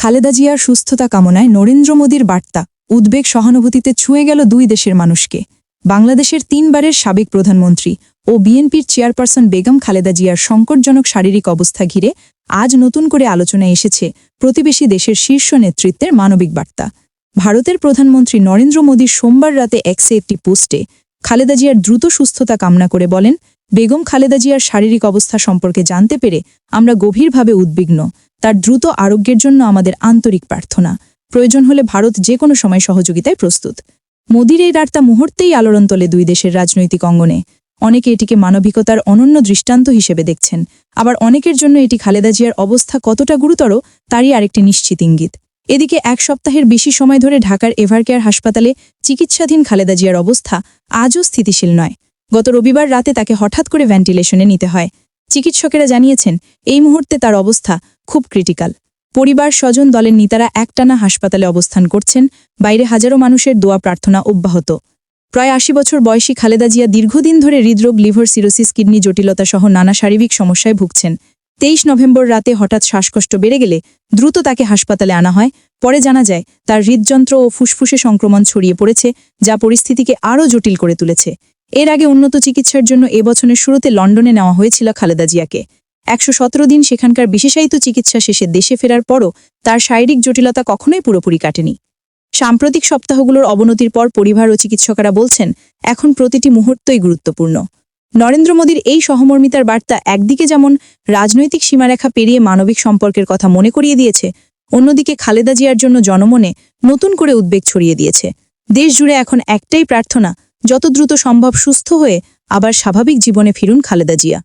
খালেদা জিয়ার সুস্থতা কামনায় নরেন্দ্র মোদীর বার্তা, উদ্বেগ সহানুভূতিতে ছুঁয়ে গেল দুই দেশের মানুষকে। বাংলাদেশের তিনবারের সাবেক প্রধানমন্ত্রী ও বিএনপির চেয়ারপারসন বেগম খালেদা জিয়ার সংকটজনক শারীরিক অবস্থা ঘিরে আজ নতুন করে আলোচনায় এসেছে প্রতিবেশী দেশের শীর্ষ নেতৃত্বের মানবিক বার্তা। ভারতের প্রধানমন্ত্রী নরেন্দ্র মোদীর সোমবার রাতে এক্সে একটি পোস্টে খালেদা জিয়ার দ্রুত সুস্থতা কামনা করে বলেন, বেগম খালেদা জিয়ার শারীরিক অবস্থা সম্পর্কে জানতে পেরে আমরা গভীরভাবে উদ্বিগ্ন। তার দ্রুত আরোগ্যের জন্য আমাদের আন্তরিক প্রার্থনা। প্রয়োজন হলে ভারত যে কোনো সময় সহযোগিতায় প্রস্তুত। মোদির এই বার্তা মুহূর্তেই আলোড়ন তোলে দুই দেশের রাজনৈতিক অঙ্গনে। অনেকে এটিকে মানবিকতার অনন্য দৃষ্টান্ত হিসেবে দেখছেন। আবার অনেকের জন্য এটি খালেদা জিয়ার অবস্থা কতটা গুরুতর, তারই আরেকটি নিশ্চিত ইঙ্গিত। এদিকে এক সপ্তাহের বেশি সময় ধরে ঢাকার এভারকেয়ার হাসপাতালে চিকিৎসাধীন খালেদা জিয়ার অবস্থা আজও স্থিতিশীল নয়। গত রবিবার রাতে তাকে হঠাৎ করে ভেন্টিলেশনে নিতে হয়। চিকিৎসকেরা জানিয়েছেন, এই মুহূর্তে তার অবস্থা খুব ক্রিটিক্যাল। পরিবার, স্বজন, দলের নেতারা একটানা হাসপাতালে অবস্থান করছেন, বাইরে হাজারো মানুষের দোয়া প্রার্থনা অব্যাহত। প্রায় আশি বছর বয়সী খালেদা জিয়া দীর্ঘদিন ধরে হৃদরোগ, লিভার সিরোসিস, কিডনি জটিলতা সহ নানা শারীরিক সমস্যায় ভুগছেন। তেইশ নভেম্বর রাতে হঠাৎ শ্বাসকষ্ট বেড়ে গেলে দ্রুত তাকে হাসপাতালে আনা হয়। পরে জানা যায়, তার হৃদযন্ত্র ও ফুসফুসে সংক্রমণ ছড়িয়ে পড়েছে, যা পরিস্থিতিকে আরও জটিল করে তুলেছে। এর আগে উন্নত চিকিৎসার জন্য এবছরের শুরুতে লন্ডনে নেওয়া হয়েছিল খালেদা জিয়াকে। একশো সতেরো দিন সেখানকার বিশেষায়িত চিকিৎসা শেষে দেশে ফেরার পরও তার শারীরিক জটিলতা কখনোই পুরোপুরি কাটেনি। সাম্প্রতিক সপ্তাহগুলোর অবনতির পর পরিবার ও চিকিৎসকেরা বলছেন, এখন প্রতিটি মুহূর্তই গুরুত্বপূর্ণ। নরেন্দ্র মোদীর এই সহমর্মিতার বার্তা একদিকে যেমন রাজনৈতিক সীমারেখা পেরিয়ে মানবিক সম্পর্কের কথা মনে করিয়ে দিয়েছে, অন্যদিকে খালেদা জিয়ার জন্য জনমনে নতুন করে উদ্বেগ ছড়িয়ে দিয়েছে। দেশ জুড়ে এখন একটাই প্রার্থনা যত দ্রুত সম্ভব সুস্থ হয়ে আবার স্বাভাবিক জীবনে ফিরুন খালেদা জিয়া।